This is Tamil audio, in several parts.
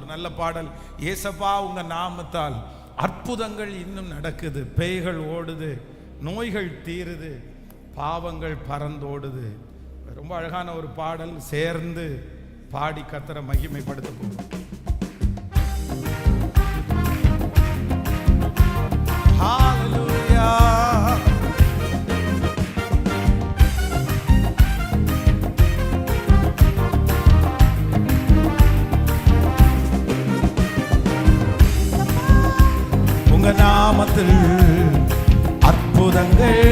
ஒரு நல்ல பாடல். ஏசப்பா உங்கள் நாமத்தால் அற்புதங்கள் இன்னும் நடக்குது. பேய்கள் ஓடுது நோய்கள் தீருது பாவங்கள் பறந்தோடுது. ரொம்ப அழகான ஒரு பாடல். சேர்ந்து பாடி கத்தர மகிமைப்படுத்த போகிறோம் Hallelujah. இடத்தில் அற்புதங்கள்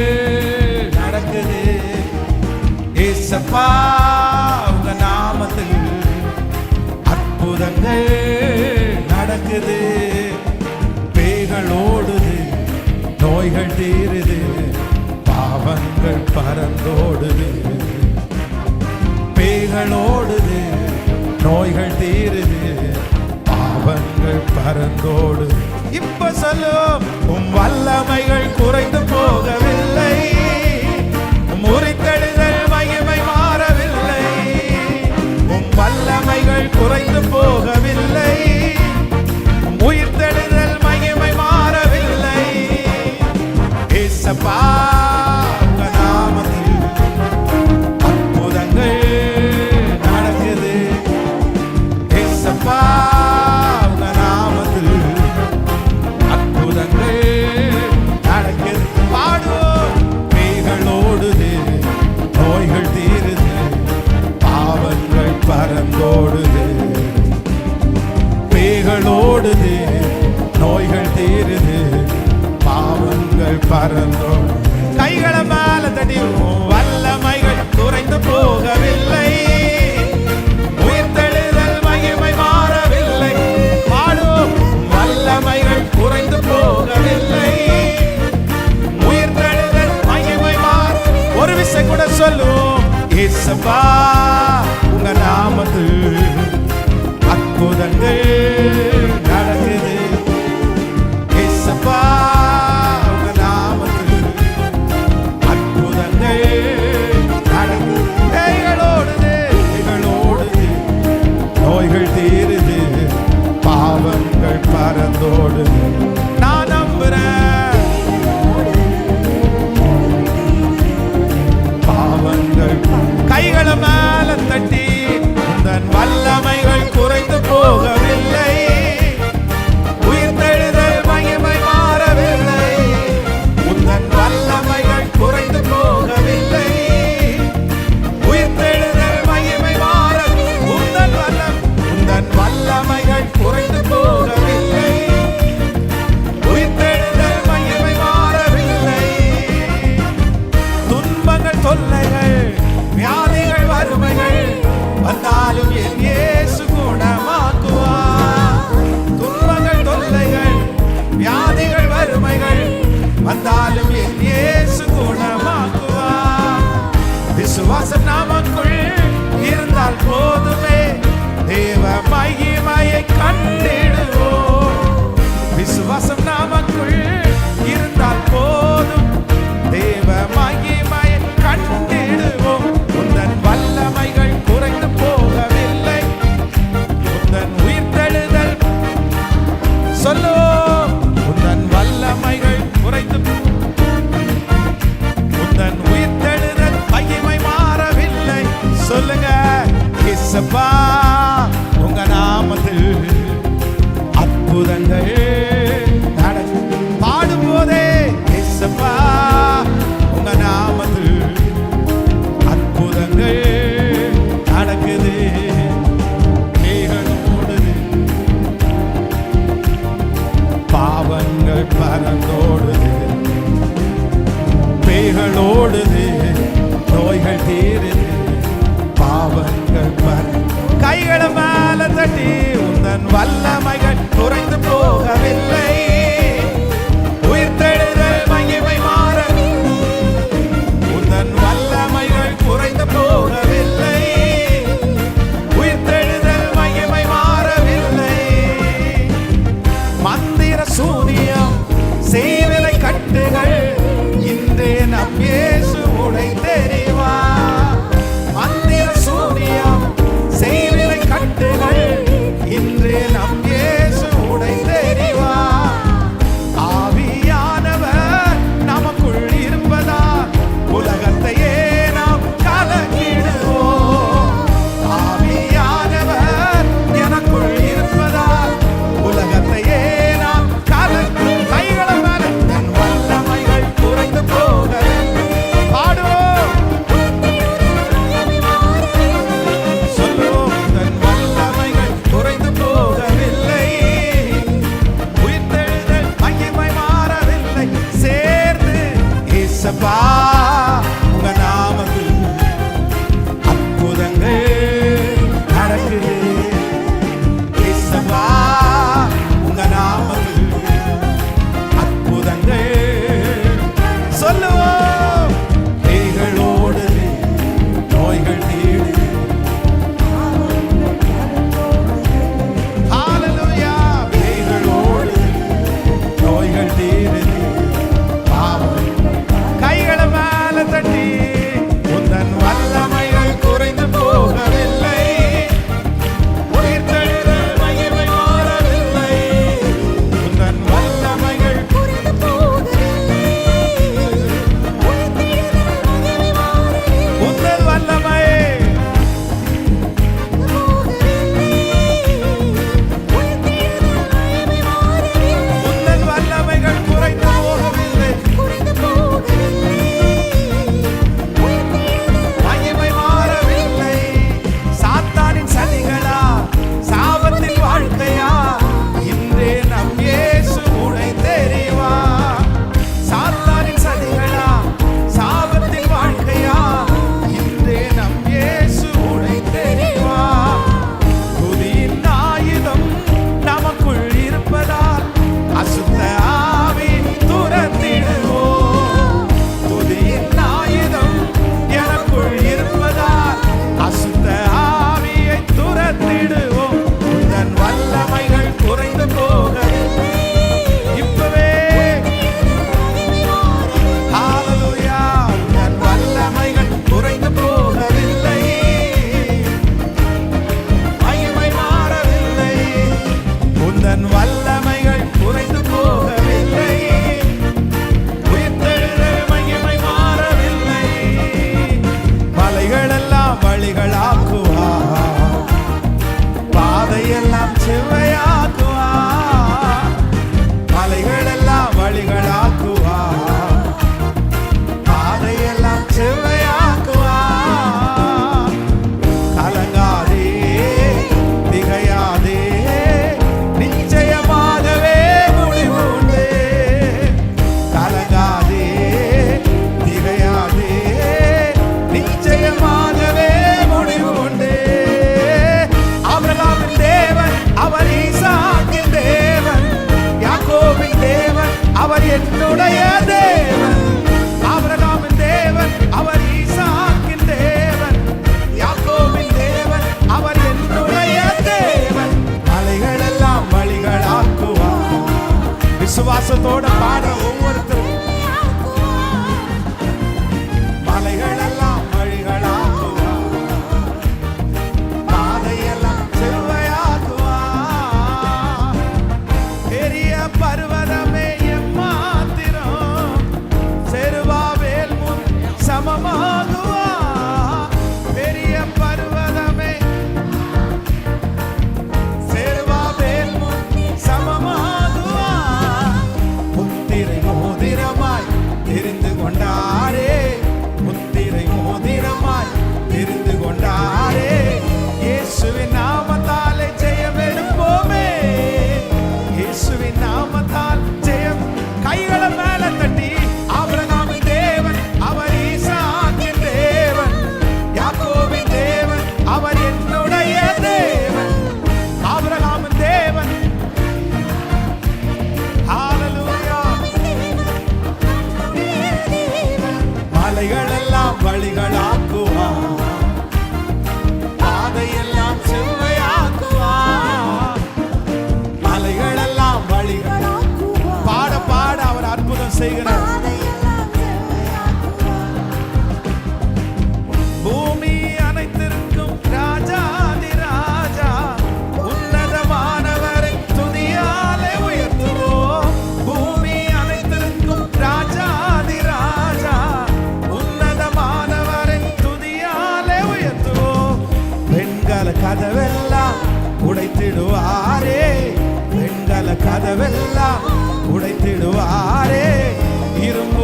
நடக்குது. ஏசப்பா உங்க நாமத்தில் அற்புதங்கள் நடக்குது. பேய்கள் ஓடுது நோய்கள் தீருது பாவங்கள் பறந்தோடுது. பேய்கள் ஓடுது நோய்கள் தீருது பாவங்கள் பறந்தோடுது. இப்ப சொல்லும் உம் வல்லமைகள் குறைந்து போகவில்லை. முறித்தடுதல் மகிமை மாறவில்லை. உம் வல்லமைகள் குறைந்து போகவில்லை. உம் உயிர்த்தெழுதல் மகிமை மாறவில்லை. ஏசப்பா இயேசப்பா உங்க நாமத்தில் அற்புதங்கள் இசப்பா உங்க நாமத்தில் அற்புதங்கள் நடக்குது. மேகம் பாவங்கள் பறந்தோடுது. பேய்கள் நோய்கள் தீருது. பாவங்கள் பற கைகளை மேல தட்டி உந்தன் வல்லமைகள் குறைந்து போகவில்லை. விசுவாசத்தோட பாடுற ஒவ்வொருத்தரும். மலைகள் செய்கிற பூமி அனைத்திற்கும் ராஜாதி ராஜா. உன்னதமானவரை துதியாலே உயர்த்துவோம். பூமி அனைத்திற்கும் ராஜாதி ராஜா. உன்னதமானவரை துதியாலே உடைத்திடுவாரே. சகல கதவெல்லாம் உடைத்திடுவாரே இரும்பு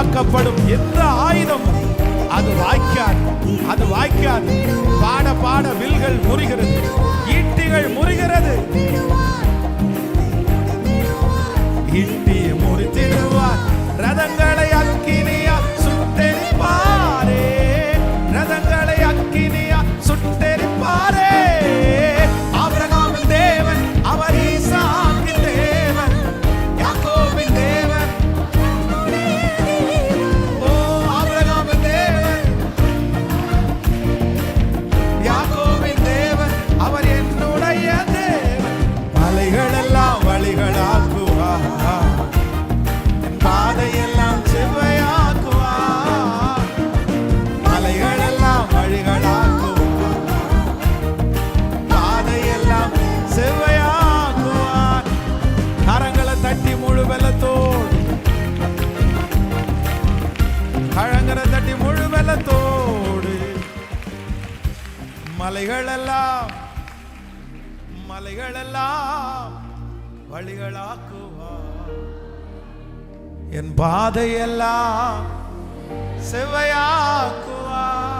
உருவாக்கப்படும் எந்த ஆயுதம் அது. வாய்க்காது அது வாய்க்காது பாட பாட வில்கள் முறிகிறது. ஈட்டிகள் முறிகிறது. உடைய தேவன் மலைகளெல்லாம் வழிகளாக்குவா. பாதையெல்லாம் செவ்வையாக்குவா. மலைகளெல்லாம் வழிகளாக்குவா. பாதையெல்லாம் செவ்வையாக்குவான் கரங்களை தட்டி முழு வெள்ளத்தோடு. மலைகளெல்லாம் வழிகளாக்குவார். என் பாதையெல்லாம் செவ்வையாக்குவார்.